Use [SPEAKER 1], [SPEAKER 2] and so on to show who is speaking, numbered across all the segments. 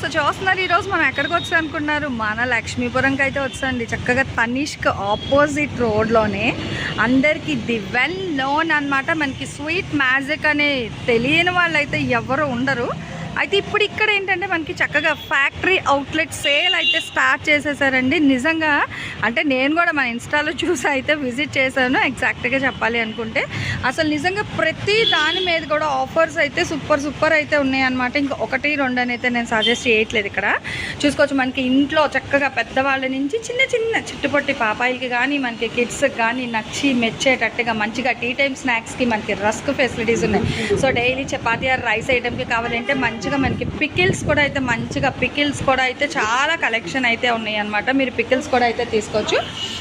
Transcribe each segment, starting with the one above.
[SPEAKER 1] So చూస్తున్నారు ఈరోజు మనం ఎక్కడికి వచ్చాం అనుకున్నారు? మన లక్ష్మీపురంకి అయితే వచ్చండి చక్కగా తనిష్క్ ఆపోజిట్ రోడ్లోనే అందరికీ ది వెల్ నోన్ అన్నమాట. మనకి స్వీట్ మ్యాజిక్ అనే తెలియని వాళ్ళు అయితే ఎవరు ఉండరు. అయితే ఇప్పుడు ఇక్కడ ఏంటంటే మనకి చక్కగా ఫ్యాక్టరీ అవుట్లెట్ సేల్ అయితే స్టార్ట్ చేసేసారండి. నిజంగా అంటే నేను కూడా మన ఇన్స్టాలో చూసి అయితే విజిట్ చేశాను ఎగ్జాక్ట్గా చెప్పాలి అనుకుంటే. అసలు నిజంగా ప్రతి దాని మీద కూడా ఆఫర్స్ అయితే సూపర్ సూపర్ అయితే ఉన్నాయన్నమాట. ఇంకా ఒకటి రెండు అని అయితే నేను సజెస్ట్ చేయట్లేదు ఇక్కడ. చూసుకోవచ్చు మనకి ఇంట్లో చక్కగా పెద్దవాళ్ళ నుంచి చిన్న చిన్న చిట్టుపొట్టి పాపాయిలకి కానీ మనకి కిడ్స్కి కానీ నచ్చి మెచ్చేటట్టుగా మంచిగా టీ టైమ్ స్నాక్స్కి మనకి రస్క్ ఫెసిలిటీస్ ఉన్నాయి. So daily chapati or rice ఐటమ్కి కావాలంటే మంచి మంచిగా మనకి పికిల్స్ కూడా అయితే మంచిగా పికిల్స్ కూడా అయితే చాలా కలెక్షన్ అయితే ఉన్నాయి అనమాట మీరు పికిల్స్ కూడా అయితే తీసుకోవచ్చు.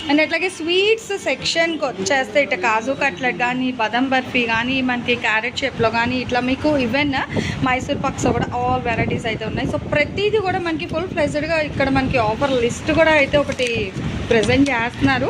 [SPEAKER 1] అండ్ అట్లాగే స్వీట్స్ సెక్షన్కి వచ్చేస్తే ఇట్లా కాజు కట్లెట్ కానీ బదం బర్ఫీ కానీ మనకి క్యారెట్ షేప్లో కానీ ఇట్లా మీకు ఈవెన్ మైసూర్ పక్స్ కూడా ఆల్ వెరైటీస్ అయితే ఉన్నాయి. సో ప్రతిదీ కూడా మనకి ఫుల్ ఫ్లెజ్డ్గా ఇక్కడ మనకి ఆఫర్ లిస్ట్ కూడా అయితే ఒకటి ప్రజెంట్ చేస్తున్నారు.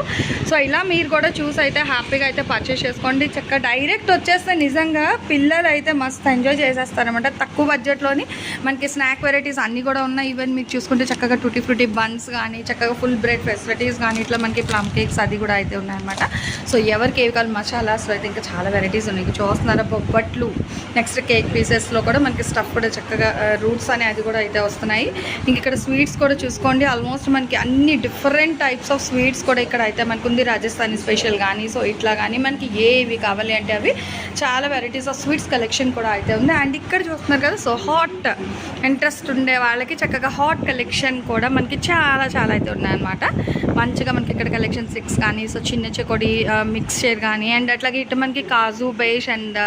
[SPEAKER 1] సో ఇలా మీరు కూడా చూసి అయితే హ్యాపీగా అయితే పర్చేస్ చేసుకోండి. చక్కగా డైరెక్ట్ వచ్చేస్తే నిజంగా పిల్లలు అయితే మస్తు ఎంజాయ్ చేసేస్తారనమాట తక్కువ బడ్జెట్లోని మనకి స్నాక్ వెరైటీస్ అన్నీ కూడా ఉన్నాయి. ఈవెన్ మీరు చూసుకుంటే చక్కగా టూటీ ఫ్రూటీ బన్స్ కానీ చక్కగా ఫుల్ బ్రెడ్ ఫెసిలిటీస్ కానీ ఇట్లా మనకి ప్లమ్ కేక్స్ అది కూడా అయితే ఉన్నాయన్నమాట. సో ఎవరికి ఏవి కావాలి మసాలాస్ అయితే ఇంకా చాలా వెరైటీస్ ఉన్నాయి. ఇంకా చూస్తున్నారా బొబ్బట్లు? నెక్స్ట్ కేక్ పీసెస్లో కూడా మనకి స్టఫ్ కూడా చక్కగా రూట్స్ అనే అది కూడా అయితే వస్తున్నాయి. ఇంక ఇక్కడ స్వీట్స్ కూడా చూసుకోండి. ఆల్మోస్ట్ మనకి అన్ని డిఫరెంట్ టైప్స్ ఆఫ్ స్వీట్స్ కూడా ఇక్కడ అయితే మనకు ఉంది. రాజస్థానీ స్పెషల్ కానీ సో ఇట్లా కానీ మనకి ఏవి కావాలి అంటే అవి చాలా వెరైటీస్ ఆఫ్ స్వీట్స్ కలెక్షన్ కూడా అయితే ఉంది. అండ్ ఇక్కడ చూస్తున్నారు కదా సో హాట్ ఇంట్రెస్ట్ ఉండే వాళ్ళకి చక్కగా హాట్ కలెక్షన్ కూడా మనకి చాలా చాలా అయితే ఉన్నాయన్నమాట. మంచిగా మనకి ఇక్కడ కలెక్షన్ సిక్స్ కానీ సో చిన్న చెకొడి మిక్స్చర్ కానీ అండ్ అట్లాగే ఇటు మనకి కాజు బేష్ అండ్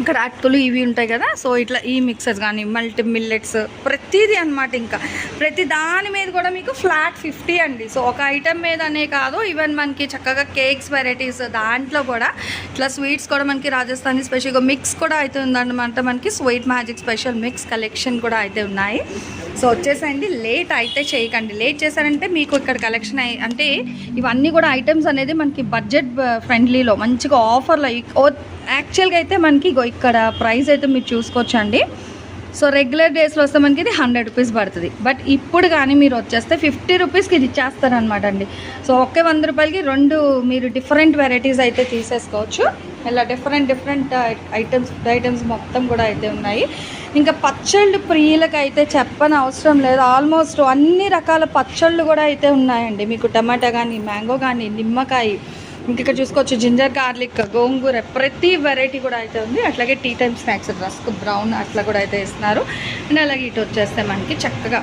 [SPEAKER 1] ఇక్కడ అటుకులు ఇవి ఉంటాయి కదా సో ఇట్లా ఈ మిక్సర్స్ కానీ మల్టీ మిల్లెట్స్ ప్రతిదీ అనమాట ఇంకా. ప్రతి దాని మీద కూడా మీకు ఫ్లాట్ ఫిఫ్టీ అండి. సో ఒక ఐటెం మీదనే కాదు ఈవెన్ మనకి చక్కగా కేక్స్ వెరైటీస్ దాంట్లో కూడా ఇట్లా స్వీట్స్ కూడా మనకి రాజస్థానీ స్పెషల్గా మిక్స్ కూడా అయితే ఉందన్నమాట మనకి. Sweet magic special mix collection కూడా అయితే ఉన్నాయి. సో వచ్చేసండి లేట్ అయితే చేయకండి. లేట్ చేశారంటే మీకు ఇక్కడ కలెక్షన్ అయ్యి అంటే ఇవన్నీ కూడా ఐటమ్స్ అనేది మనకి బడ్జెట్ ఫ్రెండ్లీలో మంచిగా ఆఫర్లో యాక్చువల్గా అయితే మనకి ఇక్కడ ప్రైస్ అయితే మీరు చూసుకోవచ్చండి. సో రెగ్యులర్ డేస్లో వస్తే మనకి ఇది హండ్రెడ్ రూపీస్ పడుతుంది. బట్ ఇప్పుడు కానీ మీరు వచ్చేస్తే ఫిఫ్టీ రూపీస్కి ఇది ఇచ్చేస్తారనమాట అండి. సో ఒకే వంద రూపాయలకి రెండు మీరు డిఫరెంట్ వెరైటీస్ అయితే తీసేసుకోవచ్చు. ఇలా different different items food items మొత్తం కూడా అయితే ఉన్నాయి. ఇంకా పచ్చళ్ళు ప్రియులకు అయితే చెప్పని అవసరం లేదు. ఆల్మోస్ట్ అన్ని రకాల పచ్చళ్ళు కూడా అయితే ఉన్నాయండి. మీకు టమాటా కానీ మ్యాంగో కానీ నిమ్మకాయ ఇంక ఇక్కడ చూసుకోవచ్చు జింజర్ గార్లిక్ గోంగూర ప్రతి వెరైటీ కూడా అయితే ఉంది. అట్లాగే tea time snacks rusk brown అట్లా కూడా అయితే ఇస్తున్నారు అండ్ అలాగే ఇటు వచ్చేస్తే మనకి చక్కగా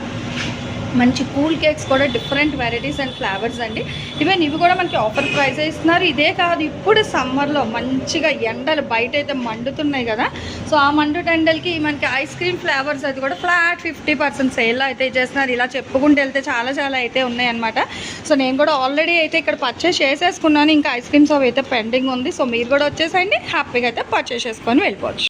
[SPEAKER 1] మంచి కూల్ కేక్స్ కూడా డిఫరెంట్ వెరైటీస్ అండ్ ఫ్లేవర్స్ అండి. ఈవెన్ ఇవి కూడా మనకి ఆఫర్ ప్రైస్ ఇస్తున్నారు. ఇదే కాదు ఇప్పుడు సమ్మర్లో మంచిగా ఎండలు బయట అయితే మండుతున్నాయి కదా. సో ఆ మండు ఎండలకి మనకి ఐస్ క్రీమ్ ఫ్లేవర్స్ అది కూడా ఫ్లాట్ ఫిఫ్టీ పర్సెంట్ సేల్లో అయితే చేస్తున్నారు ఇలా చెప్పుకుంటూ వెళ్తే చాలా చాలా అయితే ఉన్నాయన్నమాట. సో నేను కూడా ఆల్రెడీ అయితే ఇక్కడ పర్చేస్ చేసేసుకున్నాను. ఇంకా ఐస్ క్రీమ్స్ అవి అయితే పెండింగ్ ఉంది. సో మీరు కూడా వచ్చేసండి. హ్యాపీగా అయితే పర్చేస్ చేసుకొని వెళ్ళిపోవచ్చు.